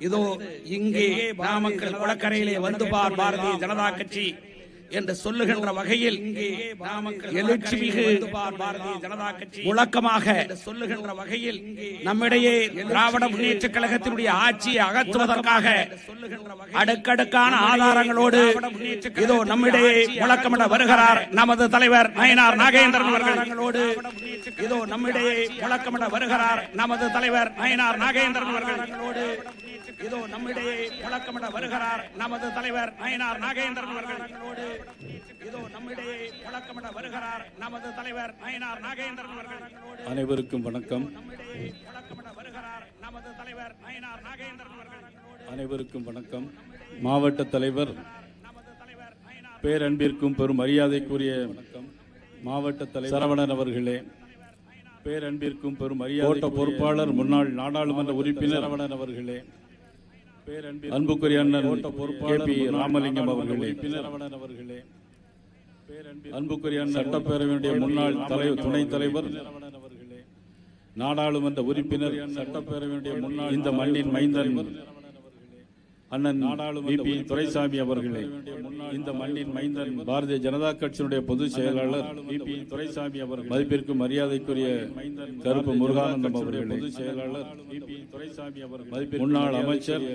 இதோ இங்கே நாமக்கல் குளக்கரையிலே வந்து பார் பாரதிய ஜனதா கட்சி. என்று சொல்லுகின்ற வகையில் எழுச்சி மிகு பாரதிய ஜனதா கட்சி முழக்கமாக சொல்லுகின்ற வகையில் நம்மிடையே திராவிட முன்னேற்ற கழகத்தினுடைய ஆட்சியை அகற்றுவதற்காக அடுக்கடுக்கான ஆதாரங்களோடு இதோ நம்மிடையே முழக்கமிட வருகிறார் நமது தலைவர் நயனார் நாகேந்திரன் அவர்களோடு இதோ நம்மிடையே முழக்கமிட வருகிறார் நமது தலைவர் நயனார் நாகேந்திரன் அவர்களோடு இதோ நம்மிடையே முழக்கமிட வருகிறார் நமது தலைவர் நயனார் நாகேந்திரன் அவர்களோடு இதோ நம்மிடையே முழக்கமிட வருகிறார் நமது தலைவர் நயனார் நாகேந்திரன் அவர்களோடு அனைவருக்கும் வணக்கம். முழக்கமிட வருகிறார் நமது தலைவர் நயனார் நாகேந்திரன் அவர்களோடு அனைவருக்கும் வணக்கம். மாவட்ட தலைவர் பேரன்பிற்கும் பெரும் மரியாதைக்குரிய வணக்கம். மாவட்ட தலைவர் சரவணன் அவர்களே பேரன்பிற்கும் பெரும் மரியாதை பொறுப்பாளர் முன்னாள் நாடாளுமன்ற உறுப்பினர் சரவணன் அவர்களே அன்புக்குரிய அண்ணன் கே பி ராமலிங்கம் அவர்களே. அன்புக்குரிய அண்ணன் சட்டப்பேரவையினுடைய முன்னாள் தலைவர் துணைத் தலைவர் நாடாளுமன்ற உறுப்பினர் சட்டப்பேரவையினுடைய முன்னாள் இந்த மண்ணின் மைந்தன் அண்ணன் துரைசாமி அவர்களே இந்த மண்ணின் மைந்தன் பாரதிய ஜனதா கட்சியினுடைய பொதுச் செயலாளர் பி துரைசாமி அவர்கள் மதிப்பிற்கும் மரியாதைக்குரிய கருப்பு முருகானந்தம் அவர்களே பொதுச் செயலாளர் பி துரைசாமி அவர்கள் முன்னாள் அமைச்சர்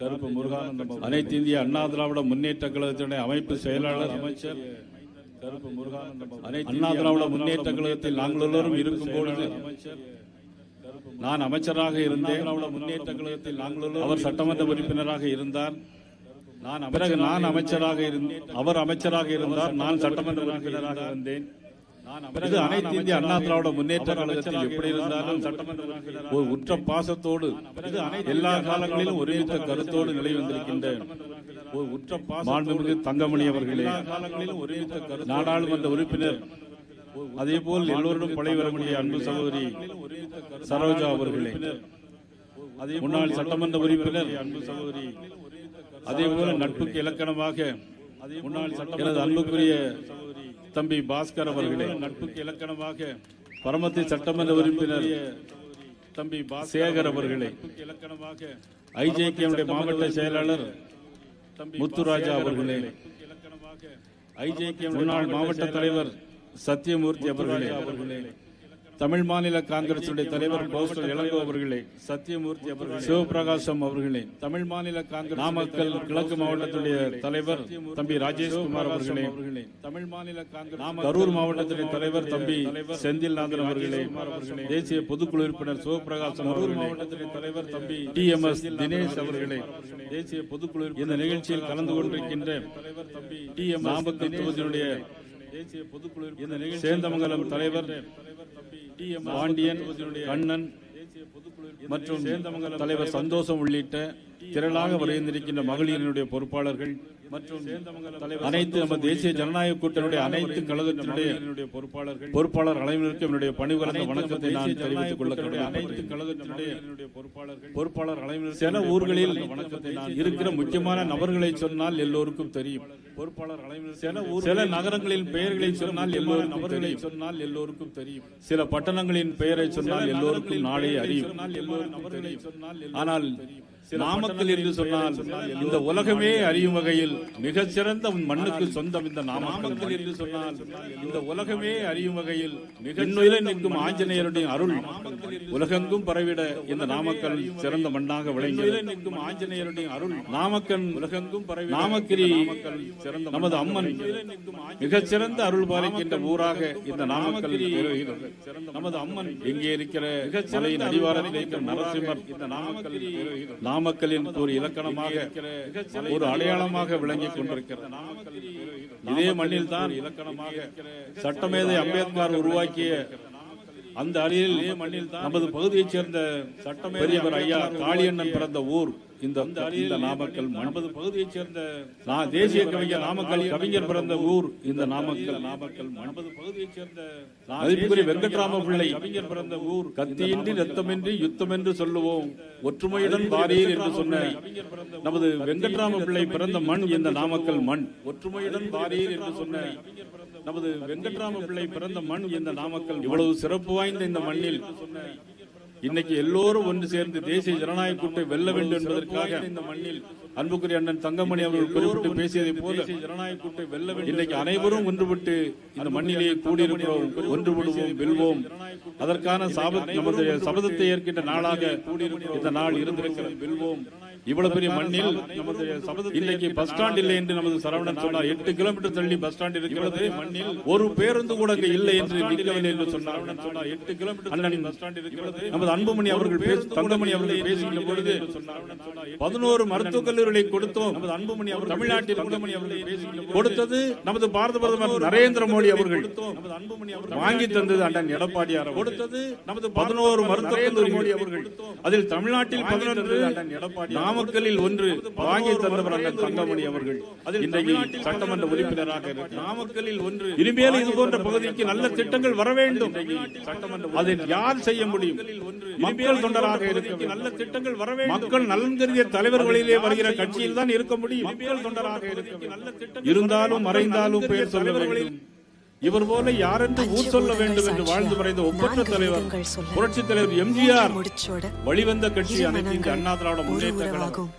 கருப்பு முருகானந்தம் அனைத்து இந்திய அண்ணா திராவிட முன்னேற்ற கழகத்தினுடைய அமைப்பு செயலாளர் அமைச்சர் கருப்பு முருகானந்தம் அனைத்து அண்ணா திராவிட முன்னேற்ற கழகத்தில் நாங்கள் எல்லோரும் இருக்கும் பொழுது அமைச்சர் நான் அமைச்சராக இருந்தேன். முன்னேற்ற கழகத்தில் நாங்கள் அவர் சட்டமன்ற உறுப்பினராக இருந்தார். நான் பிறகு நான் அமைச்சராக இருந்தேன். அவர் அமைச்சராக இருந்தார். நான் சட்டமன்ற உறுப்பினராக இருந்தேன். பிறகு அனைத்து இந்திய அண்ணா திராவிட முன்னேற்ற கழகத்தில் எப்படி இருந்தாலும் ஒரு உற்ற பாசத்தோடு இது எல்லா காலங்களிலும் ஒருமித்த கருத்தோடு நிலை வந்திருக்கின்ற ஒரு உற்ற தங்கமணி அவர்களே நாடாளுமன்ற உறுப்பினர் அதே போல் எல்லோரிடம் பழகி வரக்கூடிய அன்பு சகோதரி சரோஜா அவர்களே முன்னாள் சட்டமன்ற உறுப்பினர் அன்பு சகோதரி அதே போல நட்புக்கு இலக்கணமாக முன்னாள் அன்புக்குரிய தம்பி பாஸ்கர் அவர்களே நட்புக்கு இலக்கணமாக பரமத்தி சட்டமன்ற உறுப்பினர் தம்பி சேகர் அவர்களே இலக்கணமாக ஐஜேகே மாவட்ட செயலாளர் முத்துராஜா அவர்களே ஐஜேகே முன்னாள் மாவட்ட தலைவர் சத்தியமூர்த்தி அவர்களே அவர்களே தமிழ் மாநில காங்கிரசுடைய தலைவர் போஸ்டர் இளங்கோ அவர்களே சத்தியமூர்த்தி அவர்களே சிவபிரகாசம் அவர்களே தமிழ் மாநில காங்கிரஸ் நாமக்கல் கிழக்கு மாவட்டத்துடைய தலைவர் தம்பி ராஜேஷ்குமார் அவர்களே தமிழ் மாநில காங்கிரஸ் கரூர் மாவட்டத்துடைய தலைவர் தம்பி செந்தில்நாதன் அவர்களே தேசிய பொதுக்குழு உறுப்பினர் சிவபிரகாசம் கரூர் மாவட்டத்துடைய தலைவர் தம்பி டி எம் எஸ் தினேஷ் அவர்களே தேசிய பொதுக்குழு இந்த நிகழ்ச்சியில் கலந்து கொண்டிருக்கின்ற டி எம் நாமக்கல் தொகுதியினுடைய தேசிய பொதுக்குழு இந்த நிகழ்ச்சி சேந்தமங்கலம் தலைவர் பாண்டியன் கண்ணன் மற்றும் சேந்தமங்கலம் தலைவர் சந்தோஷம் உள்ளிட்ட திரளாக வருகின்றிருக்கின்ற மகளிரினுடைய பொறுப்பாளர்கள் மற்றும் அனைத்து நம்ம தேசிய ஜனநாயக கூட்டணியுடைய அனைத்து கழகத்தினுடைய பொறுப்பாளர்கள் பொறுப்பாளர் அனைவருக்கும் என்னுடைய பணிவரந்த வணக்கத்தை நான் தெரிவித்துக் கொள்ள அனைத்து கழகத்தினுடைய பொறுப்பாளர்கள் பொறுப்பாளர் அனைவரும் சில ஊர்களில் வணக்கத்தை நான் இருக்கிற முக்கியமான நபர்களை சொன்னால் எல்லோருக்கும் தெரியும். பொறுப்பாளர் அனைவரும் சில நகரங்களின் பெயர்களை சொன்னால் எல்லோரும் நபர்களை சொன்னால் எல்லோருக்கும் தெரியும். சில பட்டணங்களின் பெயரை சொன்னால் எல்லோருக்கும் நாளே அறியும். ஆனால் நாமக்கல் என்று சொன்னால் இந்த உலகமே அறியும் வகையில் மிக சிறந்த மண்ணுக்கு சொந்தம் இந்த நாமக்கல் என்று சொன்னால் இந்த உலகமே அறியும் வகையில் மிக நிற்கும் ஆஞ்சநேயருடைய அருள் உலகெங்கும் பரவிட இந்த நாமக்கல் சிறந்த மண்ணாக விளங்கி நிற்கும் ஆஞ்சநேயருடைய அருள் நாமக்கல் உலகெங்கும் பரவி நாமக்கிரி சிறந்த நமது அம்மன் மிக சிறந்த அருள் பாலிக்கின்ற ஊராக இந்த நாமக்கல் நமது அம்மன் எங்கே இருக்கிற மலையின் அடிவாரத்தில் இருக்கிற நரசிம்மர் இந்த நாமக்கல் நாமக்கலின் ஒரு இலக்கணமாக ஒரு அடையாளமாக விளங்கிக் கொண்டிருக்கிறது. இதே மண்ணில் தான் இலக்கணமாக சட்டமேதை அம்பேத்கர் உருவாக்கிய அந்த அணியில் மண்ணில் நமது பகுதியைச் சேர்ந்த சட்டமே பெரியவர் ஐயா காளியண்ணன் பிறந்த ஊர். இந்த இந்த நாமக்கல் நமது பகுதியைச் சேர்ந்த நான் தேசிய கவிஞர் நாமக்கல் கவிஞர் பிறந்த ஊர். இந்த நாமக்கல் நாமக்கல் நமது பகுதியைச் சேர்ந்த மதிப்புக்குரிய வெங்கட்ராம பிள்ளை. கவிஞர் பிறந்த ஊர். கத்தியின்றி ரத்தமின்றி யுத்தம் என்று சொல்லுவோம். ஒற்றுமையுடன் வாரீர் என்று சொன்ன நமது வெங்கட்ராம பிள்ளை பிறந்த மண். இந்த நாமக்கல் மண். ஒற்றுமையுடன் வாரீர் என்று சொன்ன நமது வெங்கட்ராம பிள்ளை பிறந்த மண் இந்த நாமக்கல் இவ்வளவு சிறப்பு வாய்ந்த இந்த மண்ணில் இன்னைக்கு எல்லோரும் ஒன்று சேர்ந்து தேசிய ஜனநாயக கூட்டை வெல்ல வேண்டும் என்பதற்காக இந்த மண்ணில் அன்புக்குரிய அண்ணன் தங்கமணி அவர்கள் குறிப்பிட்டு பேசியதை போல ஜனநாயக கூட்டை வெல்ல வேண்டும் இன்னைக்கு அனைவரும் ஒன்றுபட்டு இந்த மண்ணிலே கூடியிருக்கிறோம் ஒன்றுபடுவோம் வெல்வோம். அதற்கான சாபத் நமது சபதத்தை ஏற்கின்ற நாளாக இந்த நாள் இருந்திருக்கிறது. வெல்வோம். இவ்வளவு பெரிய மண்ணில் நமது இன்னைக்கு பஸ் ஸ்டாண்ட் இல்லை என்று நமது சரவணன் சொன்னார். எட்டு கிலோமீட்டர் தள்ளி பஸ் ஸ்டாண்ட் இருக்கிறது. மண்ணில் ஒரு பேருந்து கூட இல்லை என்று நிற்கவில்லை என்று சொன்னார். சொன்னார். எட்டு கிலோமீட்டர் அண்ணனின் பஸ் ஸ்டாண்ட் இருக்கிறது. நமது அன்புமணி அவர்கள் தங்கமணி அவர்கள் பேசுகின்ற பொழுது பதினோரு மருத்துவக் கல்லூரிகளை கொடுத்தோம். நமது அன்புமணி அவர் தமிழ்நாட்டில் தங்கமணி அவர்கள் கொடுத்தது நமது பாரத பிரதமர் நரேந்திர மோடி அவர்கள் நமது அன்புமணி அவர்கள் வாங்கி தந்தது அண்ணன் எடப்பாடியார் அவர்கள். கொடுத்தது நமது பதினோரு மருத்துவக் கல்லூரி மோடி அவர்கள் அதில் தமிழ்நாட்டில் பதினொன்று நாமக்கல்லில் ஒன்று வாங்கி தந்தவர் அண்ணன் தங்கமணி அவர்கள். இன்றைக்கு சட்டமன்ற உறுப்பினராக. நாமக்கல்லில் ஒன்று இனிமேல் இது போன்ற பகுதிக்கு நல்ல திட்டங்கள் வர வேண்டும். அதை யார் செய்ய முடியும்? மக்கள் தொண்டராக இருக்க நல்ல திட்டங்கள் வர வேண்டும். மக்கள் நலன் கருதிய தலைவர்களிலே வருகிற கட்சியில் தான் இருக்க முடியும். மக்கள் தொண்டராக இருக்க இருந்தாலும் மறைந்தாலும் பெயர் சொல்ல வேண்டும். இவர் போல யாரென்று ஊர் சொல்ல வேண்டும் என்று வாழ்ந்து மறைந்த ஒப்பற்ற தலைவர் புரட்சி தலைவர் எம்ஜிஆர் வழிவந்த கட்சி அனைத்து இந்திய அண்ணா திராவிட முன்னேற்ற கழகம்.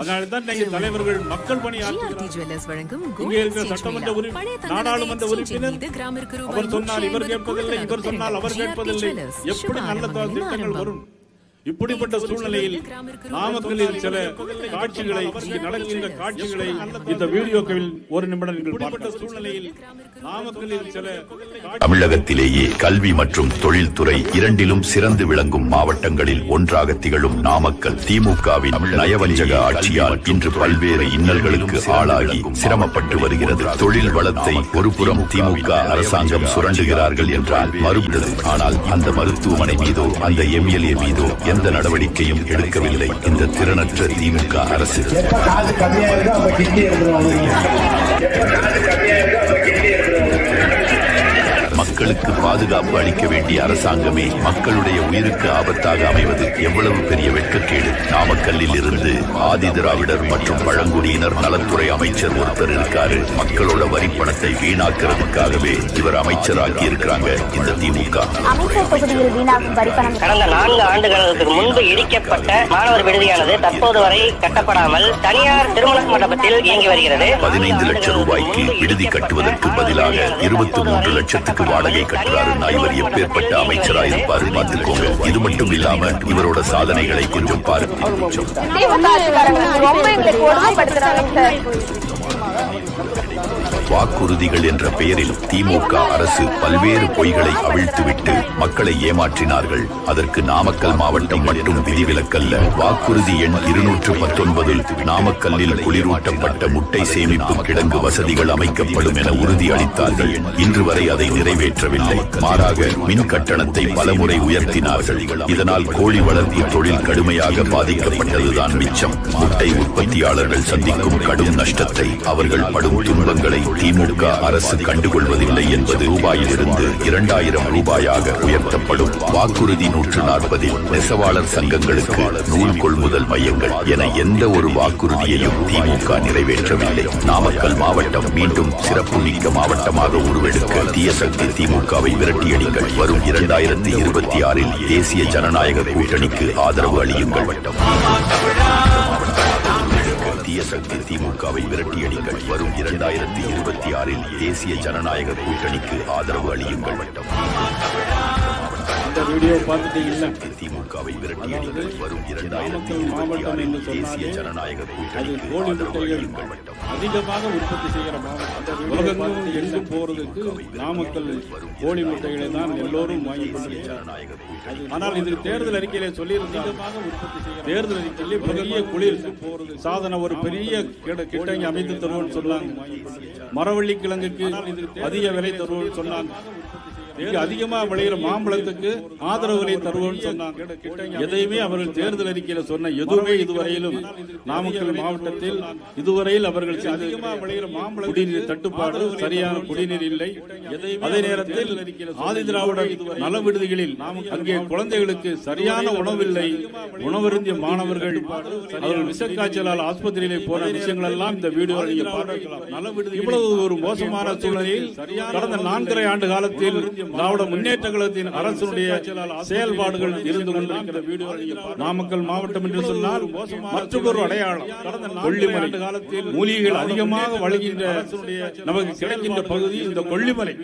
அதனால்தான் நீங்க தலைவர்கள் மக்கள் பணி இங்கே இருக்கிற சட்டமன்ற உறுப்பினர் நாடாளுமன்ற உறுப்பினர் அவர் சொன்னால் இவர் கேட்பதில்லை இவர் சொன்னால் அவர் கேட்பதில்லை. எப்படி நல்ல திட்டங்கள் வரும்? இப்படிப்பட்ட சூழ்நிலையில் நாமக்கலில் சில காட்சிகளை நடக்கின்ற காட்சிகளை இந்த வீடியோக்களில் ஒரு நிமிடம் நீங்கள் சூழ்நிலையில் தமிழகத்திலேயே கல்வி மற்றும் தொழில்துறை இரண்டிலும் சிறந்து விளங்கும் மாவட்டங்களில் ஒன்றாக திகழும் நாமக்கல் திமுகவின் நயவஞ்சக ஆட்சியால் இன்று பல்வேறு இன்னல்களுக்கு ஆளாகி சிரமப்பட்டு வருகிறது. தொழில் வளத்தை ஒருபுறம் திமுக அரசாங்கம் சுரண்டுகிறார்கள் என்றால் மறுத்தது ஆனால் அந்த மருத்துவமனை மீதோ அந்த எம்எல்ஏ மீதோ எந்த நடவடிக்கையும் எடுக்கவில்லை. இந்த திறனற்ற திமுக அரசு. மக்களுக்கு பாதுகாப்பு அளிக்க வேண்டிய அரசாங்கமே மக்களுடைய உயிருக்கு ஆபத்தாக அமைவது எவ்வளவு பெரிய வெட்கக்கேடு. நாமக்கல்லில் இருந்து ஆதி திராவிடர் மற்றும் பழங்குடியினர் நலத்துறை அமைச்சர் ஒருத்தர் இருக்காரு. மக்களோட வரி பணத்தை வீணாக்குறதுக்காகவே இவர் அமைச்சராக்கி இருக்கிறாங்க இந்த திமுக. அமைச்சர் தொகுதியில் வீணாகும் வரிப்பணம் கடந்த நான்கு ஆண்டுகளுக்கு முன்பு இடிக்கப்பட்ட மாணவர் விடுதியானது தற்போது வரை கட்டப்படாமல் தனியார் திருமண மண்டபத்தில் இயங்கி வருகிறது. பதினைந்து லட்சம் ரூபாய்க்கு விடுதி கட்டுவதற்கு பதிலாக இருபத்தி மூன்று லட்சத்துக்கு வாடகை கட்டுறாருன்னா இவர் எப்பேற்பட்ட அமைச்சரா இருப்பாரு பார்த்துக்கோங்க. இது மட்டும் இல்லாம இவரோட சாதனைகளை கொஞ்சம் பாருங்க. திமுக ரொம்ப எங்களை கொடுமைப்படுத்துறாங்க சார் வாக்குறுதிகள் என்ற பெயரில் திமுக அரசு பல்வேறு பொய்களை அவிழ்த்துவிட்டு மக்களை ஏமாற்றினார்கள். அதற்கு நாமக்கல் மாவட்டம் மட்டும் விதிவிலக்கல்ல. வாக்குறுதி எண் இருநூற்று பத்தொன்பதில் நாமக்கல்லில் குளிரூட்டப்பட்ட முட்டை சேமிப்பு கிடங்கு வசதிகள் அமைக்கப்படும் என உறுதி அளித்தார்கள். இன்று வரை அதை நிறைவேற்றவில்லை. மாறாக மின் கட்டணத்தை பலமுறை உயர்த்தினார்கள். இதனால் கோழி வளர்ப்பு தொழில் கடுமையாக பாதிக்கப்பட்டதுதான் மிச்சம். முட்டை உற்பத்தியாளர்கள் சந்திக்கும் கடும் நஷ்டத்தை அவர்கள் படும் துன்பங்களை திமுக அரசு கண்டுகொள்வதில்லை என்பது ரூபாயிலிருந்து இரண்டாயிரம் ரூபாயாக உயர்த்தப்படும். வாக்குறுதி நூற்று நாற்பதில் நெசவாளர் சங்கங்களுக்கு நூல் கொள்முதல் மையங்கள் என எந்த ஒரு வாக்குறுதியையும் திமுக நிறைவேற்றவில்லை. நாமக்கல் மாவட்டம் மீண்டும் சிறப்புமிக்க மாவட்டமாக உருவெடுக்க தீய சக்தி திமுகவை விரட்டியடிங்கள் வரும் இரண்டாயிரத்தி இருபத்தி ஆறில் தேசிய ஜனநாயக கூட்டணிக்கு ஆதரவு அளியுங்கள். தீய சக்தி திமுகவை விரட்டியடிங்கள் வரும் இரண்டாயிரத்தி இருபத்தி ஆறில் தேசிய ஜனநாயக கூட்டணிக்கு ஆதரவு அளியுங்கள். இந்த வீடியோ பார்த்துட்டீங்களா திமுகவை விரட்டியடிங்கள் வரும் இரண்டாயிரத்தி இருபத்தி மாவட்டம் ஆறில் என்று தேசிய சொன்னாலே ஜனநாயக அளியுங்கள் அதிகமாக உற்பத்தி செய்கிற மாவட்டம். உலகெங்கும் எங்கும் போறதுக்கு நாமக்கல் கோழி முட்டைகளை தான் எல்லோரும் வாங்கி கொண்டிருக்கிறார் ஆனால் இது தேர்தல் அறிக்கையில சொல்லியிருந்தாங்க தேர்தல் அறிக்கையிலே பெரிய குளிர் சாதன ஒரு பெரிய கிட- கிட்டங்கி அமைத்து தருவோம்னு சொன்னாங்க. மரவள்ளி கிழங்குக்கு அதிக விலை தருவோம்னு சொன்னாங்க. இங்க அதிகமா விளையிற மாம்பழத்துக்கு ஆதரவு விலை தருவோம்னு சொன்னாங்க. எதையுமே அவர்கள் தேர்தல் அறிக்கையில சொன்ன எதுவுமே இதுவரையிலும் நாமக்கல் மாவட்டத்தில் இதுவரையில் அவர்கள் குடிநீர் தட்டுப்பாடு சரியான குடிநீர் இல்லை. அதே நேரத்தில் ஆதி திராவிடர் நல விடுதிகளில் அங்கே குழந்தைகளுக்கு சரியான உணவில்லை உணவருந்திய மாணவர்கள் அவர்கள் விஷக்காய்ச்சலால் ஆஸ்பத்திரியிலே போன விஷயங்கள் எல்லாம் இந்த வீடியோ இவ்வளவு ஒரு மோசமான சூழ்நிலையில் கடந்த நான்கரை ஆண்டு காலத்தில் திராவிட முன்னேற்ற கழகத்தின் அரசுடைய செயல்பாடுகள் இருந்து கொண்டிருக்கிற நாமக்கல் மாவட்டம் என்று சொன்னால் மற்றொரு அடையாளம். கொல்லிமலை. காலத்தில் மூலிகைகள் அதிகமாக வழங்குகின்ற நமக்கு கிடைக்கின்ற பகுதி இந்த கொல்லிமலை.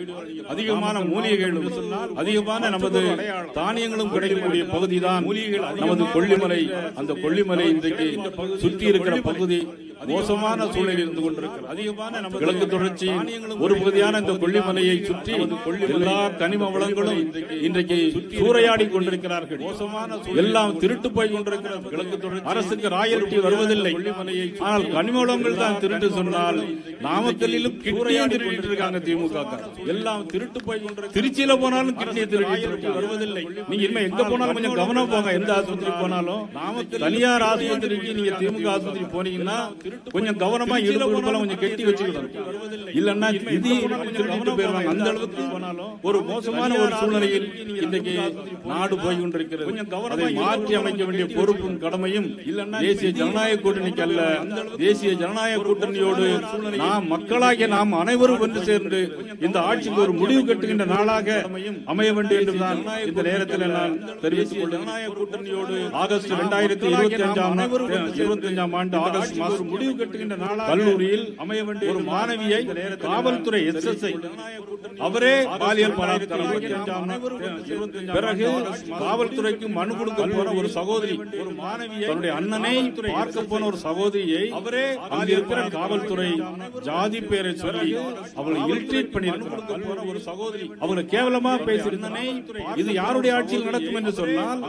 அதிகமான மூலிகைகள் சொன்னால் அதிகமான நமது தானியங்களும் கிடைக்கக்கூடிய பகுதி தான் நமது கொல்லிமலை. அந்த கொல்லிமலை இன்றைக்கு சுற்றி இருக்கிற பகுதி. மோசமான சூழலில் இருந்து கொண்டிருக்கிறது. அதிகமான நம்ம கிழக்கு தொடர்ச்சி ஒரு பகுதியான இந்த கொல்லிமலையை சுற்றி எல்லா கனிம வளங்களும் இன்றைக்கு சூறையாடி கொண்டிருக்கிறார்கள். மோசமான எல்லாம் திருட்டு போய் கொண்டிருக்கிறது. கிழக்கு தொடர்ச்சி அரசுக்கு ராயல்டி வருவதில்லை. ஆனால் கனிம வளங்கள் தான் திருட்டு சொன்னால் நாமக்கல்லிலும் கிட்னியும் திருடிட்டு இருக்காங்க திமுக. எல்லாம் திருட்டு போய் கொண்டிருக்கிறது திருச்சியில போனாலும் கிட்னியை திருடிட்டு வருவதில்லை. நீங்க இனிமே எங்க போனாலும் கொஞ்சம் கவனம் போங்க எந்த ஆஸ்பத்திரி போனாலும் தனியார் ஆஸ்பத்திரிக்கு நீங்க திமுக ஆஸ்பத்திரி போனீங்கன்னா கொஞ்சம் கவனமா இடுப்பு இடுப்பெல்லாம் கொஞ்சம் கெட்டி வச்சுக்கணும் இல்லன்னா இது திருடிட்டு போயிருவாங்க அந்த அளவுக்கு ஒரு மோசமான ஒரு சூழ்நிலையில் இன்றைக்கு நாடு போய் கொண்டிருக்கிறது. அதை மாற்றி அமைக்க வேண்டிய பொறுப்பும் கடமையும் தேசிய ஜனநாயக கூட்டணிக்கு அல்ல. தேசிய ஜனநாயக கூட்டணியோடு நாம் மக்களாகிய நாம் அனைவரும் ஒன்று சேர்ந்து இந்த ஆட்சிக்கு ஒரு முடிவு கட்டுகின்ற நாளாக அமைய வேண்டும் என்றுதான் இந்த நேரத்தில் நான் தெரிவித்துக் கொள்கிறேன். கூட்டணியோடு ஆகஸ்ட் இரண்டாயிரத்தி இருபத்தி அஞ்சாம் இருபத்தி அஞ்சாம் ஆண்டு ஆகஸ்ட் மாதம் முடிவு கட்டுகின்ற நாளாக கல்லூரியில் அமைய வேண்டிய ஒரு மாணவியை காவல்துறை எஸ்எஸ்ஐ அவரே பாலியல் பலாத்காரம் பிறகு காவல்துறைக்கு மனு கொடுக்க போன ஒரு சகோதரி ஒரு மாணவியை தன்னுடைய அண்ணனை பார்க்க போன ஒரு சகோதரியை அவரே அங்க இருக்கிற காவல்துறை ஜாதி பேரை சொல்லி அவளை இல்ட்ரீட் பண்ணி போன ஒரு சகோதரி அவளை கேவலமா பேசியிருந்தனை இது யாருடைய ஆட்சியில் நடக்கும் என்று சொன்னால்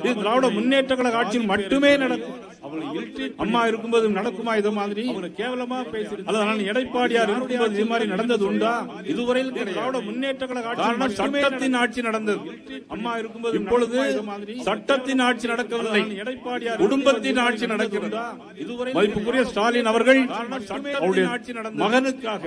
இது திராவிட முன்னேற்ற கழக ஆட்சியில் மட்டுமே நடக்கும். அவளை இல்ட்ரீட் அம்மா இருக்கும்போது நடக்குமா. இது மாதிரி? கேவலமா பேசி அதனால் எடைப்பாடியார் இருக்கும்போது இது மாதிரி நடந்தது உண்டா இதுவரையில் திராவிட முன்னேற்ற கழக சட்டத்தின் ஆட்சி நடந்தது. அம்மா இருக்கும்போது இப்பொழுது சட்டத்தின் ஆட்சி நடக்கவில்லை எடைப்பாடியார் குடும்பத்தின் ஆட்சி நடக்கிறது? இதுவரை மதிப்புக்குரிய ஸ்டாலின் அவர்கள் அவருடைய மகனுக்காக.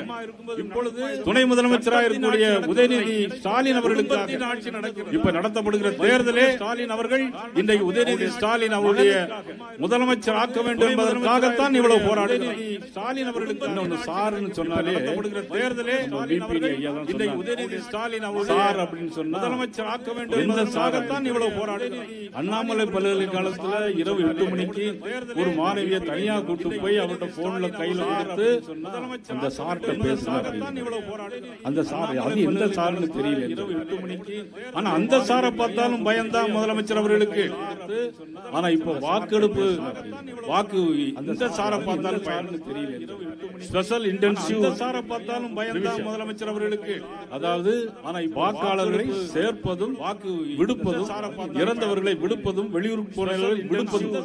இப்பொழுது துணை முதலமைச்சராக இருக்கக்கூடிய உதயநிதி ஸ்டாலின் அவர்களுக்காக. ஆட்சி நடக்கிறது? இப்ப நடத்தப்படுகிற தேர்தலே ஸ்டாலின் அவர்கள் இன்றைக்கு உதயநிதி ஸ்டாலின் அவருடைய முதலமைச்சர் ஆக்க வேண்டும் என்பதற்காகத்தான் இவ்வளவு போராடுகிறார் ஸ்டாலின் அவர்களுக்கு இன்னொன்னு சார்னு சொன்னாலே தேர்தலே இன்றைக்கு உதயநிதி ஸ்டாலின் அவர் சார் அப்படின்னு சொன்னா முதலமைச்சர் ஆக்க வேண்டும் என்பதற்காகத்தான் இவ்வளவு போராடுகிறார் அண்ணாமலை பல்கலைக்கழகத்துல இரவு எட்டு மணிக்கு ஒரு மாணவியை தனியா கூட்டு போய் அவர்கிட்ட போன்ல கையில கொடுத்து அந்த சார்கிட்ட பேசினார். அந்த சார் அது எந்த சார்னு தெரியல இரவு எட்டு மணிக்கு ஆனா அந்த சாரை பார்த்தாலும் பயம்தான் முதலமைச்சர் அவர்களுக்கு. ஆனா இப்ப வாக்கெடுப்பு வாக்கு அந்த சாரை பார்த்தாலும் பயம்னு தெரியல ஸ்பெஷல் இன்டென்சிவ் சாரை பார்த்தாலும் பயம்தான் முதலமைச்சர் அவர்களுக்கு. அதாவது வாக்காளர்களை சேர்ப்பதும் வாக்கு விடுப்பதும் இறந்தவர்களை விடுப்பதும் வெளியூர் போனவர்களை விடுப்பதும்.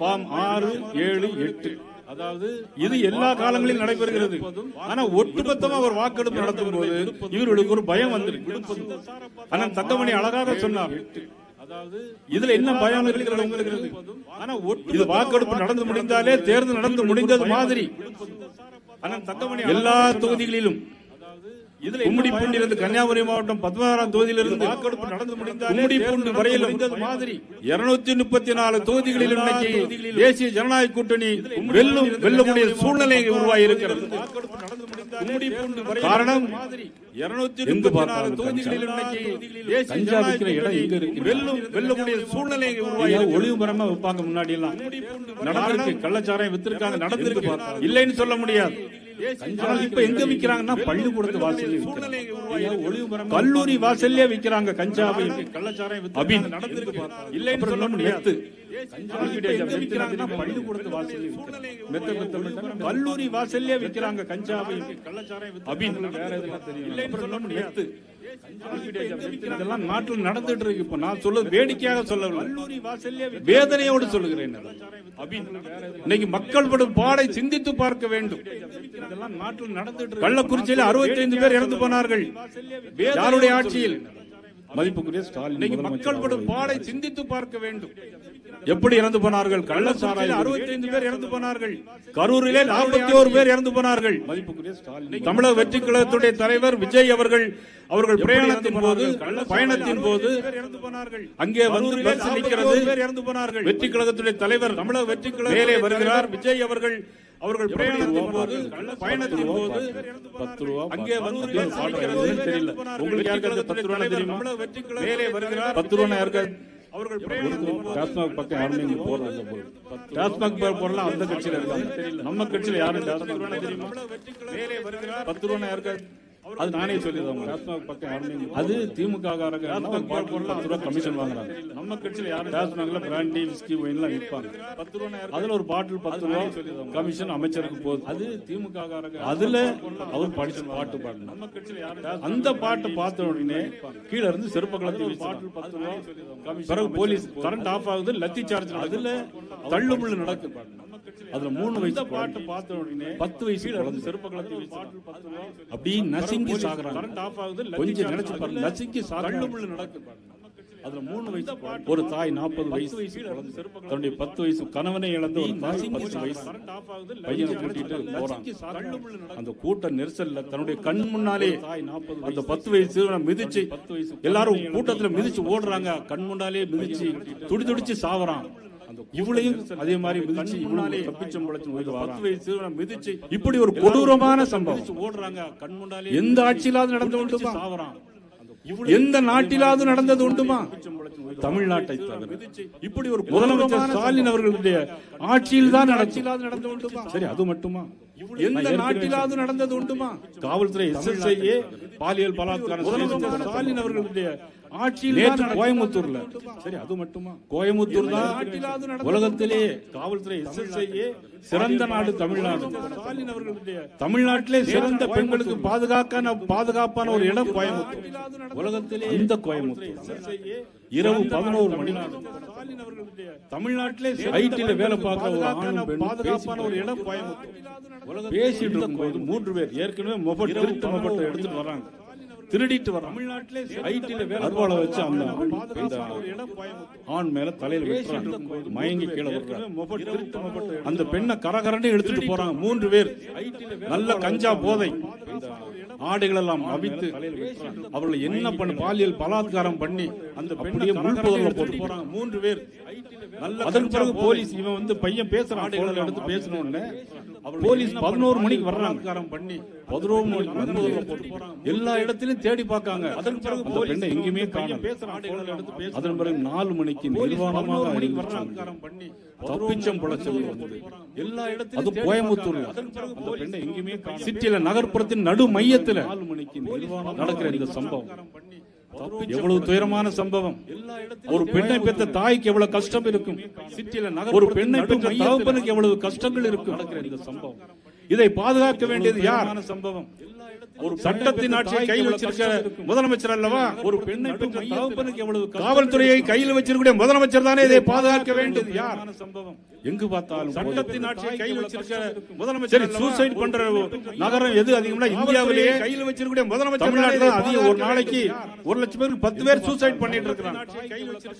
ஃபார்ம் ஆறு ஏழு எட்டு. அதாவது இது எல்லா காலங்களிலும் நடைபெறுகிறது. ஆனா ஒட்டுமொத்தமா ஒரு வாக்கெடுப்பு நடத்தும் போது இவர்களுக்கு ஒரு பயம் வந்திருக்கு. ஆனா தங்கமணி அழகாக சொன்னார். இதுல என்ன பயம் இருக்கிறது உங்களுக்கு? ஆனா இது வாக்கெடுப்பு நடந்து முடிந்தாலே தேர்தல் நடந்து முடிந்தது மாதிரி. தங்கமணி எல்லா தொகுதிகளிலும் இதுல கும்மிடி பூண்டிலிருந்து கன்னியாகுமரி மாவட்டம் பதினாறாம் தொகுதியிலிருந்து வாக்கெடுப்பு நடந்து முடிந்தால் வரையில் மாதிரி. இருநூத்தி முப்பத்தி நாலு தொகுதிகளில் இன்னைக்கு தேசிய ஜனநாயக கூட்டணி வெல்லும் வெல்லக்கூடிய சூழ்நிலை உருவாகி இருக்கிறது காரணம் எங்க வைப்பாங்க முன்னாடி எல்லாம் நடந்திருக்கு கள்ளச்சாராயம் வித்திருக்காங்க நடந்திருக்கு? இல்லைன்னு சொல்ல முடியாது. ஆனால் இப்ப எங்க விக்கிறாங்கன்னா பள்ளிக்கூடத்து வாசல்ல விக்கிறாங்க. கல்லூரி வாசல்லே விக்கிறாங்க கஞ்சாவை கள்ளச்சாராயம் அபின் இல்லைன்னு சொல்ல முடியாது கல்லூரி வாசல்லே விக்கிறாங்க கஞ்சாவை. அபின் வேற எதுவும் தெரியும்? முடியாது. இதெல்லாம் நாட்டில் நடந்துட்டு இருக்கு. இப்ப நான் சொல்ல வேடிக்கையாக சொல்லவில்லை. வேதனையோடு சொல்லுகிறேன். இன்னைக்கு மக்கள் படும் பாடை சிந்தித்து பார்க்க வேண்டும். இதெல்லாம் நாட்டில் நடந்துட்டு. கள்ளக்குறிச்சியில் அறுபத்தைந்து பேர் இறந்து போனார்கள். யாருடைய ஆட்சியில்? மதிப்புக்குரிய ஸ்டாலின் இன்னைக்கு மக்கள் படும் பாடை சிந்தித்து பார்க்க வேண்டும். எப்படி இறந்து போனார்கள்? கள்ளச்சாராயம் அறுபத்தைந்து பேர் இறந்து போனார்கள். கரூரிலே நாற்பத்தி ஒரு பேர் இறந்து போனார்கள். தமிழக வெற்றி கழகத்துடைய தலைவர் விஜய் அவர்கள் அவர்கள் பிரயாணத்தின் போது பயணத்தின் போது இறந்து போனார்கள். அங்கே வந்து பஸ் நிற்கிறது. இறந்து போனார்கள். வெற்றி கழகத்துடைய தலைவர் தமிழக வெற்றி கழகம் மேலே வருகிறார். விஜய் அவர்கள் அவர்கள் பிரயாணத்தின் போது பயணத்தின் போது பத்து ரூபா அங்கே வந்து தெரியல. உங்களுக்கு யாருக்காவது பத்து ரூபா தெரியுமா? மேலே வருகிறார் பத்து ரூபா யாருக்காவது டாஸ்மாக் பக்கம் யாருமே இங்க இல்ல போல. டாஸ்மாக் பேர் போடலாம் அந்த கட்சியில இருக்காங்க. நம்ம கட்சியில யாரும் டாஸ்மாக் பத்து ரூபா யாருக்காவது அது நானே சொல்லிடுறேன் அது திமுக கமிஷன் வாங்குறாங்க. நம்ம கட்சியில யாரும் டாஸ்மாக்ல பிராண்டி விஸ்கி ஒயின் எல்லாம் விற்பாங்க பத்து ரூபா அதுல ஒரு பாட்டில் பத்து ரூபா கமிஷன் அமைச்சருக்கு போகுது அது திமுக அதுல அவர் படிச்ச பாட்டு பாடணும். நம்ம கட்சியில யாரும் அந்த பாட்டு பார்த்த உடனே கீழ இருந்து செருப்பு கலத்தி பாட்டில் பத்து ரூபா பிறகு போலீஸ் கரண்ட் ஆஃப் ஆகுது லத்தி சார்ஜ் அதுல தள்ளுமுள்ளு நடக்குது அதுல மூணு வயசு பாட்டு பார்த்த உடனே பத்து வயசு குழந்தை. செருப்பு கலத்தி அப்படி நசுங்கி சாகுறாங்க. கொஞ்சம் நினைச்சு பாருங்க. நசுங்கி தள்ளுமுள்ளு நடக்குது அதுல மூணு வயசு ஒரு தாய் நாற்பது வயசு தன்னுடைய பத்து வயசு கணவனை இழந்த ஒரு தாய் பத்து வயசு பையனை கூட்டிட்டு போறாங்க அந்த கூட்ட நெரிசல்ல தன்னுடைய கண் முன்னாலே அந்த பத்து வயசு மிதிச்சு எல்லாரும் கூட்டத்துல மிதிச்சு ஓடுறாங்க. கண் முன்னாலே மிதிச்சு துடி துடிச்சு சாவறான். இவளையும் அதே மாதிரி மிதிச்சு இவனாலே தப்பிச்சம் பிழைச்சு உயிர் பத்து வயசு மிதிச்சு இப்படி ஒரு கொடூரமான சம்பவம். ஓடுறாங்க. கண் முன்னாலே எந்த ஆட்சியிலாவது நடந்து உண்டுமா? எந்த நாட்டிலாவது நடந்தது உண்டுமா? தமிழ்நாட்டை தவிர. இப்படி ஒரு முதலமைச்சர் ஸ்டாலின் அவர்களுடைய ஆட்சியில் தான் நடந்து உண்டுமா சரி அது மட்டுமா? எந்த நாட்டிலாவது நடந்தது உண்டுமா? காவல்துறை எஸ்எஸ்ஐஏ பாலியல் பலாத்காரம் ஸ்டாலின் அவர்களுடைய ஆட்சியில் கோயம்புத்தூர்ல. சரி அது மட்டுமா? கோயம்புத்தூர் தான் உலகத்திலே காவல்துறை எஸ்எஸ்ஐஏ சிறந்த நாடு தமிழ்நாடு. தமிழ்நாட்டிலே சிறந்த பெண்களுக்கு பாதுகாக்கான பாதுகாப்பான ஒரு இடம் கோயம்புத்தூர். உலகத்திலே இந்த கோயம்புத்தூர். இரவு பதினோரு மணி தமிழ்நாட்டிலே ஐடில வேலை பார்க்க ஒரு ஆணும் பாதுகாப்பான ஒரு இடம் கோயம்புத்தூர். பேசிட்டு இருக்கும்போது மூன்று பேர் ஏற்கனவே மொபைல் திருட்டு மொபைல் எடுத்துட்டு வர்றாங்க திருடிட்டு வர தமிழ்நாட்டிலே ஐடில வேலை அருவாளை வச்சு அந்த ஆண் மேல தலையில வெட்டுறாங்க மயங்கி கீழே விடுறாங்க அந்த பெண்ணை கரகரன்னு எடுத்துட்டு போறாங்க மூன்று பேர். நல்ல கஞ்சா போதை. ஆடைகள் எல்லாம் அவித்து அவர்களை என்ன பண்ண பாலியல் பலாத்காரம் பண்ணி அந்த பெண்ணியை முள்புதல்ல போட்டு போறாங்க மூன்று பேர். அதற்கு பிறகு போலீஸ் இவன் வந்து பையன் பேசுறான். ஆடைகள் எடுத்து பேசணும் உடனே போலீஸ் பதினோரு மணிக்கு வர்றாங்க. பண்ணி பதினோரு மணிக்கு எல்லா இடத்திலும் தேடி பார்க்காங்க. அதற்கு பிறகு அந்த பெண்ணை எங்கேயுமே காணோம் அதன் பிறகு நாலு மணிக்கு நிர்வாணமாக தப்பிச்சம் பிழைச்சம் எல்லா இடத்திலும் அது கோயம்புத்தூர்ல. அந்த பெண்ணை எங்கேயுமே சிட்டியில நகர்ப்புறத்தின் நடு மையத்துல நாலு மணிக்கு நடக்கிற இந்த சம்பவம். எவ்வளவு துயரமான சம்பவம். ஒரு பெண்ணை பெற்ற தாய்க்கு எவ்வளவு கஷ்டம் இருக்கும்? ஒரு பெண்ணை பெற்ற தகப்பனுக்கு எவ்வளவு கஷ்டங்கள் இருக்கும்? இந்த சம்பவம். இதை பாதுகாக்க வேண்டியது யார்? சம்பவம். ஒரு சட்டத்தின் ஆட்சியை கையில் வச்சிருக்க முதலமைச்சர் அல்லவா? ஒரு பெண்ணை பெற்ற தகப்பனுக்கு எவ்வளவு காவல்துறையை கையில் வச்சிருக்க முதலமைச்சர் தானே இதை பாதுகாக்க வேண்டியது யார்? சம்பவம். எங்கு பார்த்தாலும் சட்டத்தின் ஆட்சியை கையில் வச்சிருக்க முதலமைச்சர் சூசைட் பண்ற நகரம் எது அதிகம்னா இந்தியாவிலேயே கையில் வச்சிருக்க முதலமைச்சர் தமிழ்நாட்டில் அதிகம். ஒரு நாளைக்கு ஒரு லட்சம் பேருக்கு பத்து பேர் சூசைட் பண்ணிட்டு இருக்கிறாங்க.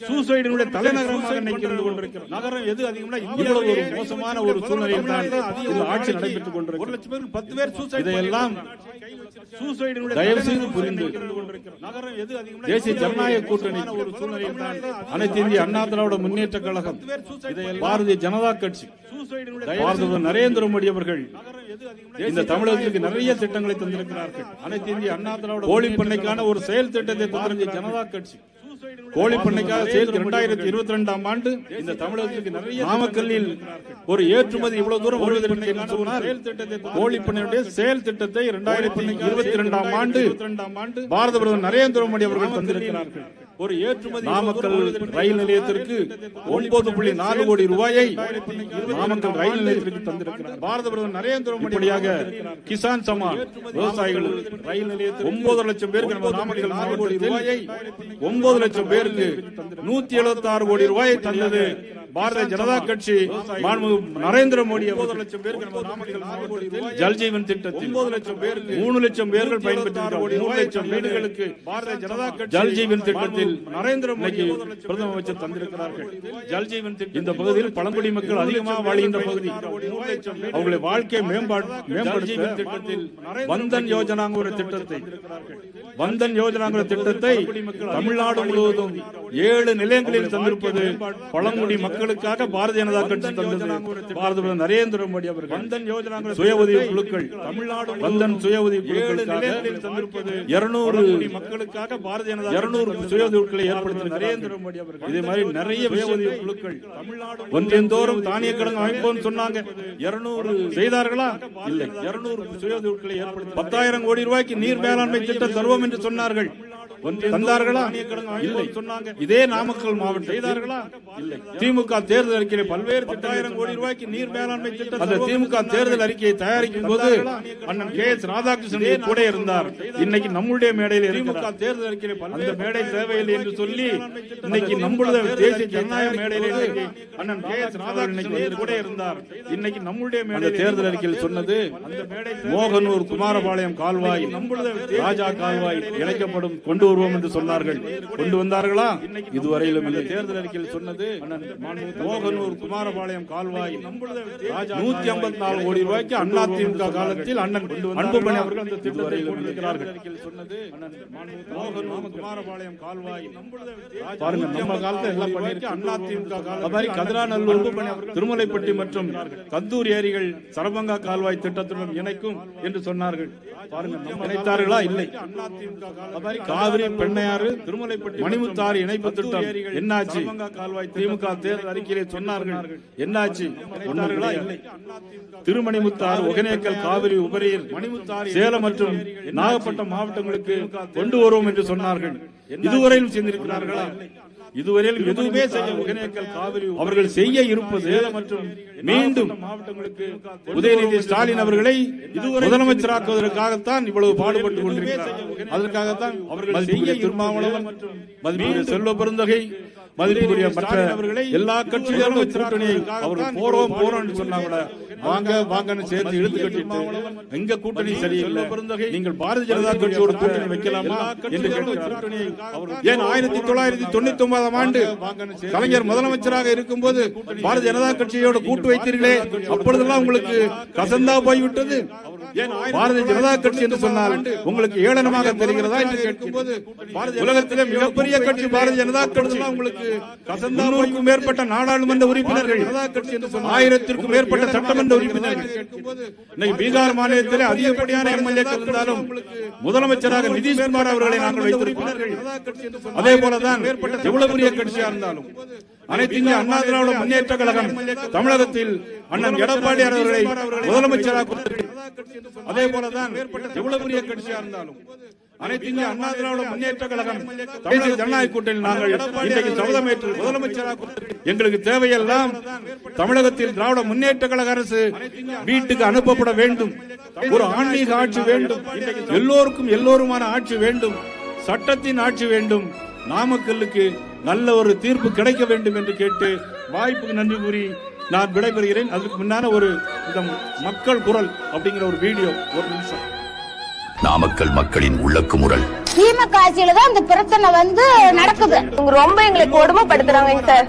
சூசைடினுடைய தலைநகரமாக கொண்டிருக்கிறது நகரம் எது அதிகம்னா இவ்வளவு ஒரு மோசமான ஒரு சூழ்நிலை இந்த ஆட்சி நடைபெற்றுக் கொண்டிருக்கிறது. ஒரு லட்சம் பேருக்கு பத்து பேர் சூசைட் இதையெல்லாம் தயவு செய்து புரிந்து தேசிய ஜனநாயக கூட்டணி. அனைத்து இந்திய அண்ணா திராவிட முன்னேற்ற கழகம். பாரதிய ஜனதா கட்சி பாரத நரேந்திர மோடி அவர்கள் இந்த தமிழகத்திற்கு நிறைய திட்டங்களை தந்திருக்கிறார்கள். அனைத்து இந்திய அண்ணா திராவிட கோழி பண்ணைக்கான ஒரு செயல் திட்டத்தை தந்திருக்கிற ஜனதா கட்சி. கோழி பண்ணைக்காக செயல் இரண்டாயிரத்தி இருபத்தி ரெண்டாம் ஆண்டு இந்த தமிழகத்திற்கு நிறைய நாமக்கல்லில் ஒரு ஏற்றுமதி இவ்வளவு தூரம் வருவதற்கு என்று சொன்னார் கோழி பண்ணையுடைய செயல் திட்டத்தை இரண்டாயிரத்தி இருபத்தி இரண்டாம் ஆண்டு பாரத பிரதமர் நரேந்திர மோடி அவர்கள் தந்திருக்கிறார்கள். ஒரு ஏற்றுமதி நாமக்கல் ரயில் நிலையத்திற்கு ஒன்பது புள்ளி நாலு கோடி ரூபாயை நாமக்கல் ரயில் நிலையத்திற்கு தந்திருக்கிறார். பாரத பிரதமர் நரேந்திர மோடியாக கிசான் சமான் விவசாயிகள் ரயில் நிலையத்தில் ஒன்பது லட்சம் பேருக்கு நம்ம நாமக்கல் நாலு கோடி ரூபாயை ஒன்பது லட்சம் பேருக்கு நூத்தி எழுபத்தி ஆறு கோடி ரூபாயை தந்தது பாரதிய ஜனதா கட்சி நரேந்திர மோடி லட்சம் பேருக்கு நம்ம நாமக்கல் நாலு கோடி ரூபாய் ஜல் ஜீவன் திட்டத்தில் லட்சம் பேருக்கு மூணு லட்சம் பேர்கள் பயன்பெற்று மூணு லட்சம் வீடுகளுக்கு பாரதிய ஜனதா கட்சி ஜல் ஜீவன் திட்டத்தில் திட்டத்தில் நரேந்திர மோடி பிரதம அமைச்சர் தந்திருக்கிறார்கள். ஜல்ஜீவன் இந்த பகுதியில் பழங்குடி மக்கள் அதிகமாக வாழ்கின்ற பகுதி. அவங்களுடைய வாழ்க்கை மேம்பாடு மேம்படுத்த திட்டத்தில் வந்தன் யோஜனாங்கிற திட்டத்தை வந்தன் யோஜனாங்கிற திட்டத்தை தமிழ்நாடு முழுவதும் ஏழு நிலையங்களில் தந்திருப்பது பழங்குடி மக்களுக்காக பாரதிய ஜனதா கட்சி தந்தது. பாரத நரேந்திர மோடி அவர்கள். வந்தன் யோஜனா சுய உதவி குழுக்கள் தமிழ்நாடு வந்தன் சுய உதவி குழுக்களுக்காக இருநூறு மக்களுக்காக பாரதிய ஜனதா இருநூறு சுய உதவி குழுக்களை ஏற்படுத்தின நரேந்திர மோடி அவர்கள்? இதே மாதிரி நிறைய குழுக்கள் தமிழ்நாடு ஒன்றியந்தோறும் தானிய கிழங்கு அமைப்போம்னு சொன்னாங்க. இருநூறு செய்தார்களா? இல்லை. இருநூறு சுய உதவி குழுக்களை ஏற்படுத்தி பத்தாயிரம் கோடி ரூபாய்க்கு நீர் மேலாண்மை திட்டம் தருவோம் என்று சொன்னார்கள். தந்தார்களா? இல்லை. சொன்னாங்க. இதே நாமக்கல் மாவட்டம். செய்தார்களா? இல்லை. திமுக தேர்தல் அறிக்கையில பல்வேறு பத்தாயிரம் கோடி ரூபாய்க்கு நீர் மேலாண்மை திட்டம் அந்த திமுக தேர்தல் அறிக்கையை தயாரிக்கும் போது அண்ணன் கே எஸ் ராதாகிருஷ்ணன் கூட இருந்தார். இன்னைக்கு நம்முடைய மேடையில் திமுக தேர்தல் அறிக்கையில அந்த மேடை தேவையில்லை என்று சொல்லி இன்னைக்கு நம்முடைய தேசிய ஜனநாயக மேடையில் அண்ணன் கே எஸ் ராதாகிருஷ்ணன் கூட இருந்தார். இன்னைக்கு நம்முடைய மேடை தேர்தல் அறிக்கையில் சொன்னது மோகனூர் குமாரபாளையம் கால்வாய் ராஜா கால்வாய் இணைக்கப்படும் கொண்டு வருவோம் என்று சொன்னார்கள். கொண்டு வந்தார்களா? இதுவரையிலும் இல்லை. தேர்தல் அறிக்கையில் சொன்னது மோகனூர் குமாரபாளையம் கால்வாய் நூத்தி ஐம்பத்தி நாலு கோடி ரூபாய்க்கு அண்ணா திமுக காலத்தில் அண்ணன் அன்புமணி அவர்கள் அந்த திட்டத்தில் இருக்கிறார்கள் குமாரபாளையம் கால்வாய். பாருங்க நம்ம காலத்துல எல்லாம் பண்ணிருக்கு அண்ணா திமுக கதிராநல்லூர் திருமலைப்பட்டி மற்றும் கந்தூர் ஏரிகள் சரபங்கா கால்வாய் திட்டத்துடன் இணைக்கும் என்று சொன்னார்கள். பாருங்க நம்ம இணைத்தார்களா இல்லை. காவிரி பெண்ணையாறு திருமலைப்பட்டி மணிமுத்தாறு இணைப்பு திட்டம் என்னாச்சு? கால்வாய் திமுக தேர்தல் அறிக்கையிலே சொன்னார்கள். என்னாச்சு? சொன்னார்களா இல்லை. திருமணிமுத்தாறு ஒகனேக்கல் காவிரி உபரியில் சேலம் மற்றும் நாகப்பட்டினம் மாவட்டங்களுக்கு கொண்டு வருவோம் என்று சொன்னார்கள். இதுவரையிலும் சென்றிருக்கிறார்களா இதுவரையில் எதுவுமே செய்ய ஒகேனக்கல் காவிரி அவர்கள் செய்ய இருப்பது மற்றும் மீண்டும் மாவட்டங்களுக்கு உதயநிதி ஸ்டாலின் அவர்களை முதலமைச்சராக்குவதற்காகத்தான் இவ்வளவு பாடுபட்டு கொண்டிருக்கிறார் அதற்காகத்தான் அவர்கள் செய்ய திருமாவளவன் செல்வ பெருந்தகை மதிப்புரிய மற்ற எல்லா கட்சிகளும் கூட்டணியை அவர் போறோம் போறோம் என்று சொன்னா கூட வாங்க வாங்கன்னு சேர்த்து இழுத்து கட்டிட்டு எங்க கூட்டணி சரியில்லை. நீங்கள் பாரதிய ஜனதா கட்சியோட கூட்டணி வைக்கலாமா என்று ஏன் ஆயிரத்தி தொள்ளாயிரத்தி தொண்ணூத்தி ஒன்பதாம் ஆண்டு கலைஞர் முதலமைச்சராக இருக்கும்போது பாரதிய ஜனதா கட்சியோட கூட்டு வைத்தீர்களே அப்பொழுதெல்லாம் உங்களுக்கு கசந்தா போய்விட்டது. பாரதிய ஜனதா கட்சி என்று சொன்னால் உங்களுக்கு ஏளனமாக தெரிகிறதா என்று கேட்கும்போது உலகத்திலே மிகப்பெரிய கட்சி பாரதிய ஜனதா கட்சி உங்களுக்கு கசந்தாவுக்கும் மேற்பட்ட நாடாளுமன்ற உறுப்பினர்கள் ஆயிரத்திற்கும் மேற்பட்ட சட்டமன்ற உறுப்பினர்கள் இன்னைக்கு பீகார் மாநிலத்திலே அதிகப்படியான எம்எல்ஏக்கள் இருந்தாலும் முதலமைச்சராக நிதிஷ்குமார் அவர்களை நாங்கள் வைத்திருக்கிறோம் அதே போலதான் எவ்வளவு பெரிய கட்சியா இருந்தாலும் அனைத்து இந்திய அண்ணா திராவிட முன்னேற்ற கழகம் தமிழகத்தில் அண்ணன் எடப்பாடி அவர்களை முதலமைச்சராக அதே போலதான் எவ்வளவு பெரிய கட்சியா இருந்தாலும் அனைத்து இந்திய அண்ணா திராவிட முன்னேற்ற கழகம் தேசிய ஜனநாயக கூட்டணி நாங்கள் இன்றைக்கு சபதமேற்று முதலமைச்சராக எங்களுக்கு தேவையெல்லாம் தமிழகத்தில் திராவிட முன்னேற்ற கழக அரசு வீட்டுக்கு அனுப்பப்பட வேண்டும். ஒரு ஆன்மீக ஆட்சி வேண்டும். எல்லோருக்கும் எல்லோருமான ஆட்சி வேண்டும். சட்டத்தின் ஆட்சி வேண்டும். நாமக்கல்லுக்கு நல்ல ஒரு தீர்ப்பு கிடைக்க வேண்டும் என்று கேட்டு வாய்ப்புக்கு நன்றி கூறி நான் விடைபெறுகிறேன். அதுக்கு முன்னான ஒரு இந்த மக்கள் குரல் அப்படிங்கிற ஒரு வீடியோ ஒரு நிமிஷம். நாமக்கல் மக்களின் உள்ளக்கு முரல். திமுக ஆட்சியில தான் இந்த பிரச்சனை வந்து நடக்குது. ரொம்ப எங்களை கொடுமைப்படுத்துறாங்க சார்.